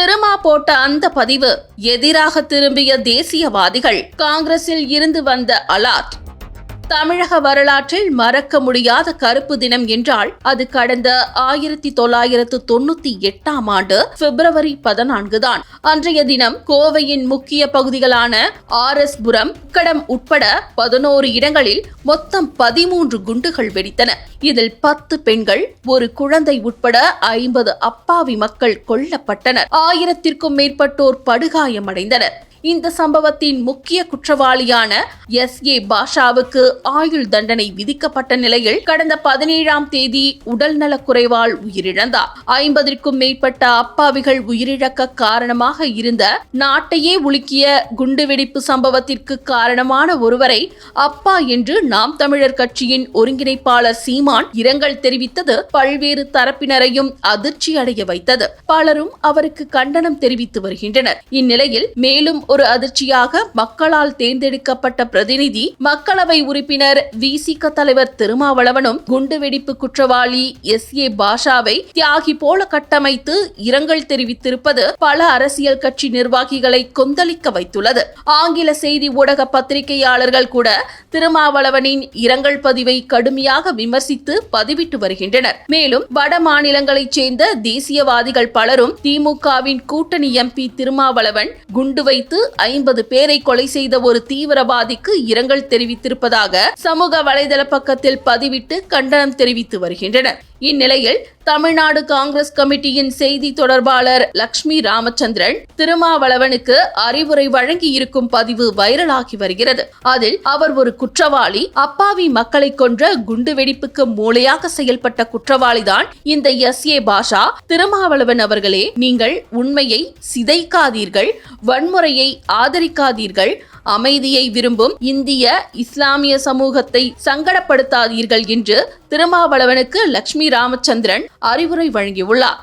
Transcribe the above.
திருமா போட்ட அந்த பதிவு எதிராக திரும்பிய தேசியவாதிகள் காங்கிரஸில் இருந்து வந்த அலாட். தமிழக வரலாற்றில் மறக்க முடியாத கருப்பு தினம் என்றால் அது கடந்த ஆயிரத்தி தொள்ளாயிரத்து தொண்ணூத்தி எட்டாம் ஆண்டு பிப்ரவரி பதினான்கு தான். அன்றைய தினம் கோவையின் முக்கிய பகுதிகளான ஆர் எஸ் புரம் கடம் உட்பட பதினோரு இடங்களில் மொத்தம் பதிமூன்று குண்டுகள் வெடித்தன. இதில் பத்து பெண்கள் ஒரு குழந்தை உட்பட ஐம்பது அப்பாவி மக்கள் கொல்லப்பட்டனர். ஆயிரத்திற்கும் மேற்பட்டோர் படுகாயமடைந்தனர். இந்த சம்பவத்தின் முக்கிய குற்றவாளியான எஸ். ஏ. பாஷாவுக்கு ஆயுள் தண்டனை விதிக்கப்பட்ட நிலையில் கடந்த பதினேழாம் தேதி உடல்நலக் குறைவால் உயிரிழந்தார். ஐம்பதிற்கும் மேற்பட்ட அப்பாவிகள் உயிரிழக்க காரணமாக இருந்த நாட்டையே உலுக்கிய குண்டுவெடிப்பு சம்பவத்திற்கு காரணமான ஒருவரை அப்பா என்று நாம் தமிழர் கட்சியின் ஒருங்கிணைப்பாளர் சீமான் இரங்கல் தெரிவித்தது. பல்வேறு தரப்பினரையும் அதிர்ச்சி அடைய வைத்தது. பலரும் அவருக்கு கண்டனம் தெரிவித்து வருகின்றனர். இந்நிலையில் மேலும் ஒரு அதிர்ச்சியாக மக்களால் தேர்ந்தெடுக்கப்பட்ட பிரதிநிதி மக்களவை உறுப்பினர் விசிக தலைவர் திருமாவளவனும் குண்டுவெடிப்பு குற்றவாளி எஸ் ஏ பாஷாவை தியாகி போல கட்டமைத்து இரங்கல் தெரிவித்திருப்பது பல அரசியல் கட்சி நிர்வாகிகளை கொந்தளிக்க வைத்துள்ளது. ஆங்கில செய்தி ஊடக பத்திரிகையாளர்கள் கூட திருமாவளவனின் இரங்கல் பதிவை கடுமையாக விமர்சித்து பதிவிட்டு வருகின்றனர். மேலும் வட மாநிலங்களைச் சேர்ந்த தேசியவாதிகள் பலரும் திமுகவின் கூட்டணி எம்பி திருமாவளவன் குண்டு வைத்து ஐம்பது பேரை கொலை செய்த ஒரு தீவிரவாதிக்கு இரங்கல் தெரிவித்திருப்பதாக சமூக வலைதள பக்கத்தில் பதிவிட்டு கண்டனம் தெரிவித்து வருகின்றனர். இந்நிலையில் தமிழ்நாடு காங்கிரஸ் கமிட்டியின் செய்தி தொடர்பாளர் லக்ஷ்மி ராமச்சந்திரன் திருமாவளவனுக்கு அறிவுரை வழங்கி இருக்கும் பதிவு வைரலாகி வருகிறது. அதில் அவர் ஒரு குற்றவாளி அப்பாவி மக்களை கொன்ற குண்டு வெடிப்புக்கு மூளையாக செயல்பட்ட குற்றவாளிதான் இந்த எஸ். ஏ. பாஷா. திருமாவளவன் அவர்களே நீங்கள் உண்மையை சிதைக்காதீர்கள் வன்முறையை ஆதரிக்காதீர்கள் அமைதியை விரும்பும் இந்திய இஸ்லாமிய சமூகத்தை சங்கடப்படுத்தாதீர்கள் என்று திருமாவளவனுக்கு லக்ஷ்மி ராமச்சந்திரன் அறிவுரை வழங்கியுள்ளார்.